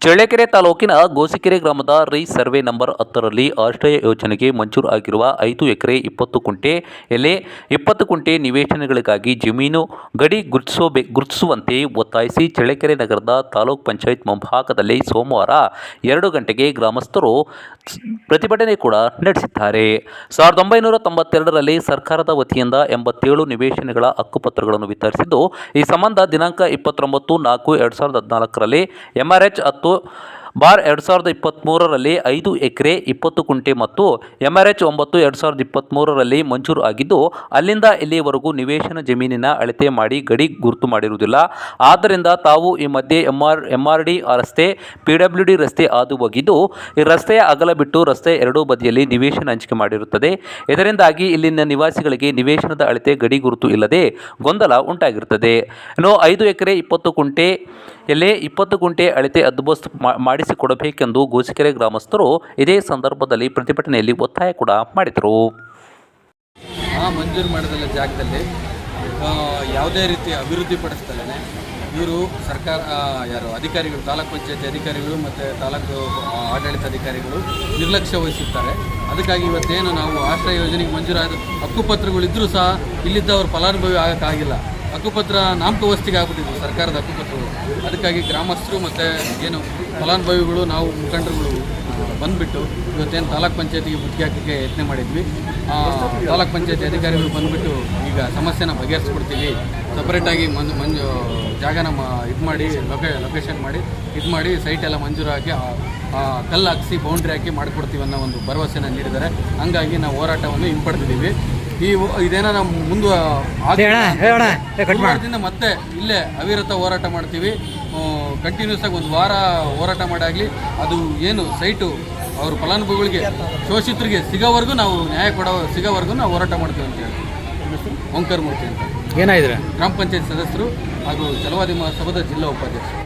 ಚಳ್ಳಕೆರೆ ತಾಲೂಕಿನ ಗೋಸಿಕೆರೆ ಗ್ರಾಮದ Rai survey number ಹತ್ತರಲ್ಲಿ ಆಶ್ರಯ ಯೋಜನೆಗೆ ಮಂಜೂರು ಆಗಿರುವ ಐದು ಎಕರೆ ಇಪ್ಪತ್ತು ಕುಂಟೆ ಎಲೆ, ಇಪ್ಪತ್ತು ಕುಂಟೆ ನಿವೇಶನಗಳಿಗಾಗಿ ಜಮೀನು ಗಡಿ ಗುರುತಿಸೋಬೆ, ಗುರುತಿಸುವಂತೆ ಒತ್ತಾಯಿಸಿ ಚಳ್ಳಕೆರೆ ನಗರದ ತಾಲೂಕ್ ಪಂಚಾಯತ್ ಮುಂಭಾಗದಲ್ಲಿ ಸೋಮವಾರ ಎರಡು ಗಂಟೆಗೆ ಗ್ರಾಮಸ್ಥರು ಪ್ರತಿಭಟನೆ ಕೂಡ ನಡೆಸಿದ್ದಾರೆ. ಸಾವಿರದ ಒಂಬೈನೂರ ತೊಂಬತ್ತೆರಡರಲ್ಲಿ ಸರ್ಕಾರದ ವತಿಯಿಂದ ಎಂಬತ್ತೇಳು ನಿವೇಶನಗಳ ಹಕ್ಕುಪತ್ರಗಳನ್ನು ವಿತರಿಸಿದ್ದು, ಈ ಸಂಬಂಧ ದಿನಾಂಕ ಇಪ್ಪತ್ತೊಂಬತ್ತು ನಾಲ್ಕು ಎರಡು ಸಾವಿರದ ಹದಿನಾಲ್ಕರಲ್ಲಿ ಎಂಆರ್ಎಚ್ ಹತ್ತು と ಬಾರ್ ಎರಡು ಸಾವಿರದ ಇಪ್ಪತ್ತ್ಮೂರರಲ್ಲಿ ಐದು ಎಕರೆ, ಇಪ್ಪತ್ತು ಕುಂಟೆ ಮತ್ತು ಎಂ ಆರ್ ಎಚ್ ಒಂಬತ್ತು ಎರಡು ಸಾವಿರದ ಇಪ್ಪತ್ತ್ಮೂರರಲ್ಲಿ ಮಂಜೂರು ಆಗಿದ್ದು, ಅಲ್ಲಿಂದ ಇಲ್ಲಿಯವರೆಗೂ ನಿವೇಶನ ಜಮೀನಿನ ಅಳತೆ ಮಾಡಿ ಗಡಿ ಗುರುತು ಮಾಡಿರುವುದಿಲ್ಲ. ಆದ್ದರಿಂದ ತಾವು ಈ ಮಧ್ಯೆ ಎಂಆರ್ ಎಂಆರ್ ಡಿ ರಸ್ತೆ, ಪಿ ಡಬ್ಲ್ಯೂ ಡಿ ರಸ್ತೆ ಹಾದು ಹೋಗಿದ್ದು, ಈ ರಸ್ತೆಯ ಅಗಲ ಬಿಟ್ಟು ರಸ್ತೆ ಎರಡೂ ಬದಿಯಲ್ಲಿ ನಿವೇಶನ ಹಂಚಿಕೆ ಮಾಡಿರುತ್ತದೆ. ಇದರಿಂದಾಗಿ ಇಲ್ಲಿನ ನಿವಾಸಿಗಳಿಗೆ ನಿವೇಶನದ ಅಳತೆ ಗಡಿ ಗುರುತು ಇಲ್ಲದೆ ಗೊಂದಲ ಉಂಟಾಗಿರುತ್ತದೆ. ಇನ್ನು ಐದು ಎಕರೆ, ಇಪ್ಪತ್ತು ಕುಂಟೆ ಎಲ್ಲೇ ಇಪ್ಪತ್ತು ಗುಂಟೆ ಅಳತೆ ಅದ್ಬಸ್ತು ಮಾ- ಮಾಡಿಸಿಕೊಡಬೇಕೆಂದು ಗೋಸಿಕೆರೆ ಗ್ರಾಮಸ್ಥರು ಇದೇ ಸಂದರ್ಭದಲ್ಲಿ ಪ್ರತಿಭಟನೆಯಲ್ಲಿ ಒತ್ತಾಯ ಕೂಡ ಮಾಡಿದರು. ಆ ಮಂಜೂರು ಮಾಡಿದ ಜಾಗದಲ್ಲಿ ಯಾವುದೇ ರೀತಿ ಅಭಿವೃದ್ಧಿ ಪಡಿಸ್ದಲೇ ಇವರು ಸರ್ಕಾರ ಯಾರು ಅಧಿಕಾರಿಗಳು, ತಾಲೂಕು ಪಂಚಾಯತಿ ಅಧಿಕಾರಿಗಳು ಮತ್ತು ತಾಲೂಕು ಆಡಳಿತ ಅಧಿಕಾರಿಗಳು ನಿರ್ಲಕ್ಷ್ಯ ವಹಿಸುತ್ತಾರೆ ಅದಕ್ಕಾಗಿ ಇವತ್ತೇನು ನಾವು ಆಶ್ರಯ ಯೋಜನೆಗೆ ಮಂಜೂರಾದ ಹಕ್ಕುಪತ್ರಗಳಿದ್ದರೂ ಸಹ ಇಲ್ಲಿದ್ದವರು ಫಲಾನುಭವಿ ಆಗೋಕ್ಕಾಗಿಲ್ಲ. ಹಕ್ಕುಪತ್ರ ನಾಮಕವಸ್ತಿಗೆ ಆಗ್ಬಿಟ್ಟಿದ್ವು, ಸರ್ಕಾರದ ಹಕ್ಕುಪತ್ರವು. ಅದಕ್ಕಾಗಿ ಗ್ರಾಮಸ್ಥರು ಮತ್ತು ಏನು ಫಲಾನುಭವಿಗಳು, ನಾವು ಮುಖಂಡರುಗಳು ಬಂದುಬಿಟ್ಟು ಇವತ್ತೇನು ತಾಲೂಕ್ ಪಂಚಾಯತಿಗೆ ಬುದ್ಧಿ ಹಾಕಲಿಕ್ಕೆ ಯತ್ನ ಮಾಡಿದ್ವಿ. ತಾಲೂಕ್ ಪಂಚಾಯತಿ ಅಧಿಕಾರಿಗಳು ಬಂದುಬಿಟ್ಟು ಈಗ ಸಮಸ್ಯೆನ ಬಗೆಹರಿಸ್ಕೊಡ್ತೀವಿ. ಸಪ್ರೇಟಾಗಿ ಮಂಜು ಮಂಜು, ಜಾಗನ ಮ, ಇದು ಮಾಡಿ ಲೊಕೆ ಲೊಕೇಶನ್ ಮಾಡಿ, ಇದು ಮಾಡಿ ಸೈಟ್ ಎಲ್ಲ ಮಂಜೂರು ಹಾಕಿ ಕಲ್ಲು ಹಾಕಿಸಿ ಬೌಂಡ್ರಿ ಹಾಕಿ ಮಾಡಿಕೊಡ್ತೀವಿ ಅನ್ನೋ ಒಂದು ಭರವಸೆನ ನೀಡಿದ್ದಾರೆ. ಹಂಗಾಗಿ ನಾವು ಹೋರಾಟವನ್ನು ಹಿಂಪಡೆದಿದ್ದೀವಿ. ಈ ಇದೇನ ನಾವು ಮುಂದೆ ಮತ್ತೆ ಇಲ್ಲೇ ಅವಿರತ ಹೋರಾಟ ಮಾಡ್ತೀವಿ. ಕಂಟಿನ್ಯೂಸ್ ಆಗಿ ಒಂದು ವಾರ ಹೋರಾಟ ಮಾಡಾಗಲಿ. ಅದು ಏನು ಸೈಟು ಅವ್ರ ಫಲಾನುಭವಿಗಳಿಗೆ ಶೋಷಿತರಿಗೆ ಸಿಗೋವರೆಗೂ ನಾವು ನ್ಯಾಯ ಕೊಡೋ ಸಿಗೋವರೆಗೂ ನಾವು ಹೋರಾಟ ಮಾಡ್ತೀವಿ ಅಂತ ಹೇಳಿ ಓಂಕಾರ ಮೂರ್ತಿ ಅಂತ. ಏನಾಯಿದ್ರೆ ಗ್ರಾಮ ಪಂಚಾಯತ್ ಸದಸ್ಯರು ಹಾಗೂ ಚಲವಾದಿ ಮಹಾಸಭಾದ ಜಿಲ್ಲಾ ಉಪಾಧ್ಯಕ್ಷರು.